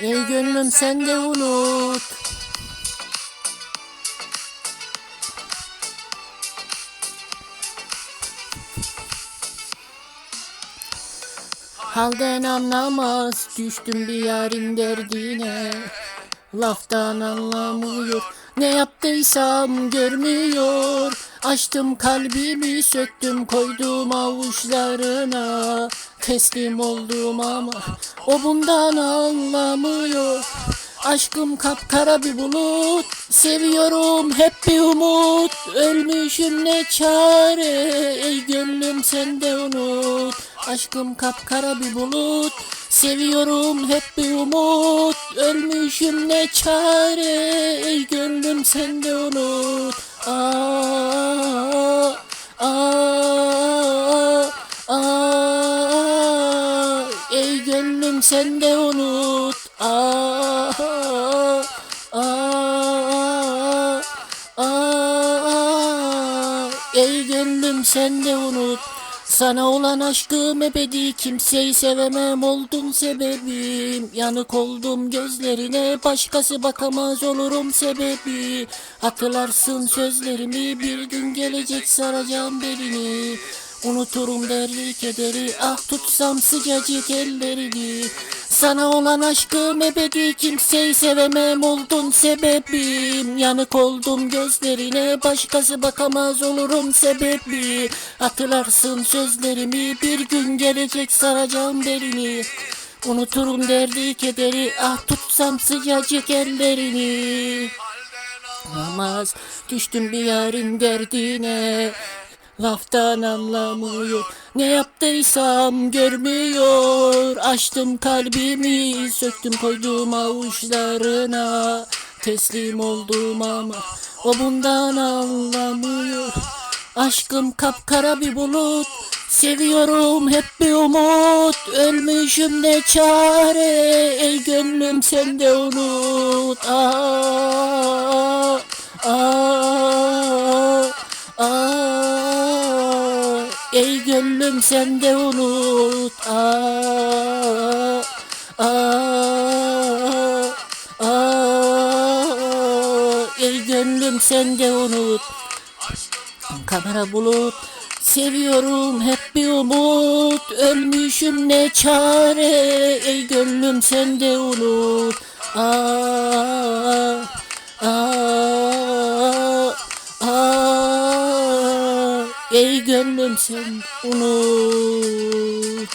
Ey gönlüm sen de unut. Halden anlamaz düştüm bir yarın derdine Laftan anlamıyor ne yaptıysam görmüyor Açtım kalbimi söktüm koydum avuçlarına. Teslim oldum ama o bundan anlamıyor. Aşkım kapkara bir bulut Seviyorum hep bir umut. Ölmüşüm ne çare Ey gönlüm sen de unut. Aşkım kapkara bir bulut Seviyorum hep bir umut. Ölmüşüm ne çare Ey gönlüm sen de unut gönlüm sen de unut. Aa, aa, aa, Ey gönlüm sen de unut. Sana olan aşkım ebedi. Kimseyi sevemem oldun sebebim. Yanık oldum gözlerine başkası bakamaz olurum sebebi. Hatırlarsın sözlerimi bir gün gelecek saracağım belini Unuturum derdi kederi. Ah tutsam sıcacık ellerini. Sana olan aşkım ebedi kimseyi sevemem oldun sebebim. Yanık oldum gözlerine başkası bakamaz olurum sebebi. Hatırlarsın sözlerimi bir gün gelecek saracağım belini. Unuturum derdi kederi. Ah tutsam sıcacık ellerini. Namaz düştüm bir yarın derdine Laftan anlamıyor. Ne yaptıysam görmüyor. Açtım kalbimi Söktüm koydum avuçlarına. Teslim oldum ama O bundan anlamıyor. Aşkım kapkara bir bulut. Seviyorum hep bir umut. Ölmüşüm ne çare. Ey gönlüm sen de unut. Aa, aa, Ey gönlüm sen de unut. Aa, aa, aa, Ey gönlüm sen de unut. Kamera bulut. Seviyorum hep bir umut. Ölmüşüm ne çare. Ey gönlüm sen de unut. Aa, Ey gönlüm sen unut